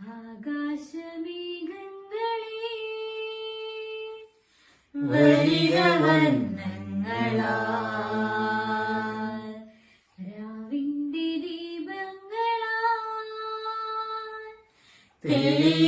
ആകാശമേഘങ്ങളെ വരിക രാവിന്റെ തെളിയു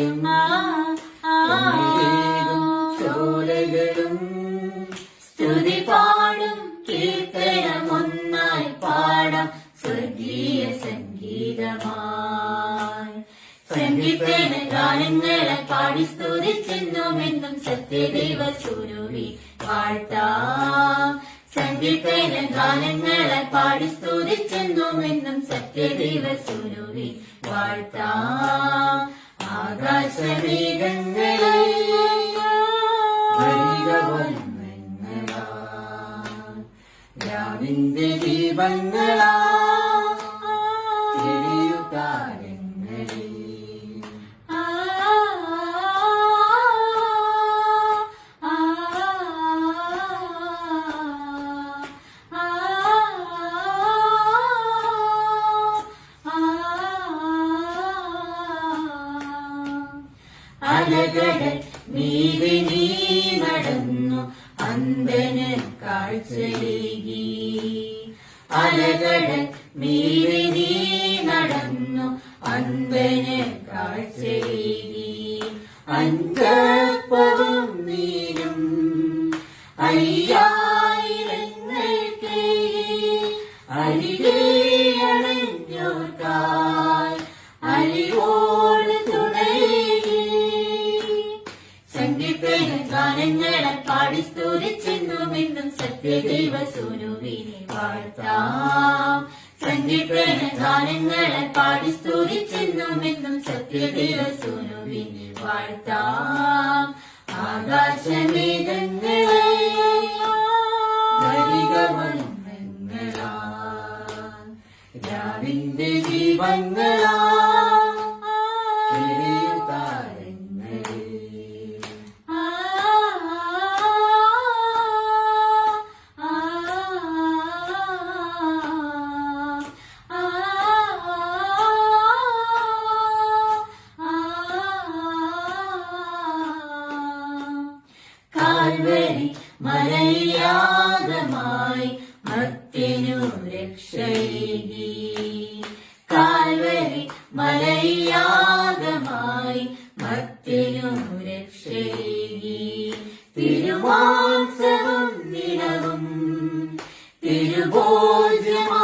സ്വർഗീയ സംഗീതമായി. സംഗീതന ഗാനങ്ങളെ പാടി സ്തുതിച്ചെന്നുമെന്നും സത്യദൈവ സുരുവി വാഴ്ത്താം. സംഗീതേന ഗാനങ്ങളെ പാടി സ്തുതിച്ചെന്നുമെന്നും സത്യദൈവ സുരുവി വാഴ്ത്താം. ആകാശമേഘങ്ങളെ രാവിന്റെ ദീപങ്ങളാ തെളിയു അന്തന് കാഴ്ചയേകി. അലകടൽ മീരി നീ നടന്നു അന്തന് കാഴ്ചയേകി. അഞ്ചപ്പവും നീരും അയ്യായിരങ്ങൾക്ക് അരികെ സംഗീതന ഗാനങ്ങളെ പാടി സ്തുതിച്ചെന്നുമെന്നും സത്യദൈവ സുനുവിനെ വാഴ്ത്താം. സംഗീതന ഗാനങ്ങളെ പാടി സ്തുതിച്ചെന്നുമെന്നും സത്യദൈവ സുനുവിനെ വാഴ്ത്താം ആകാശമേഘങ്ങളെ രാവിന്റെ ദീപങ്ങളാ കാൽവരി മലയാഗമായി മത്തിനു രക്ഷയേകി. കാൽവരി മലയാഗമായി മത്തിനു രക്ഷയേകി. തിരുവാത്സവം നിലവും തിരുഭോജമായി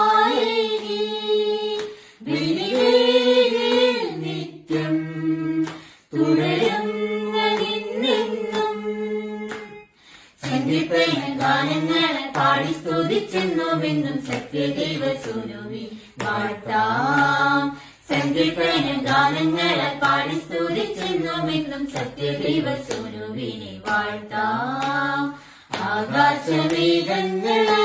സ്തുതിച്ചെന്നുമെന്നും സത്യദൈവ സുനുവി വാഴ്ത്താം. സംഗീതന ഗാനങ്ങളെ പാടി സ്തുതിച്ചെന്നോമെന്നും സത്യദൈവ സുനുവിനെ വാഴ്ത്താം ആകാശമേഘങ്ങളെ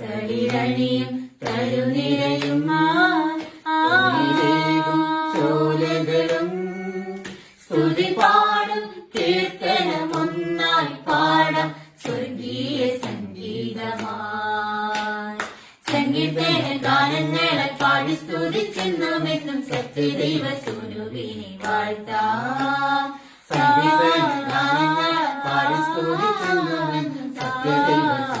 തളിരണിയും തരുനിരയും പാടി സ്തുതിച്ചെന്നുമെന്നും സത്യദൈവ സുനുവിനെ വാഴ്ത്താം പാടി സ്തുതിച്ചെന്നുമെന്നും സത്യദൈവ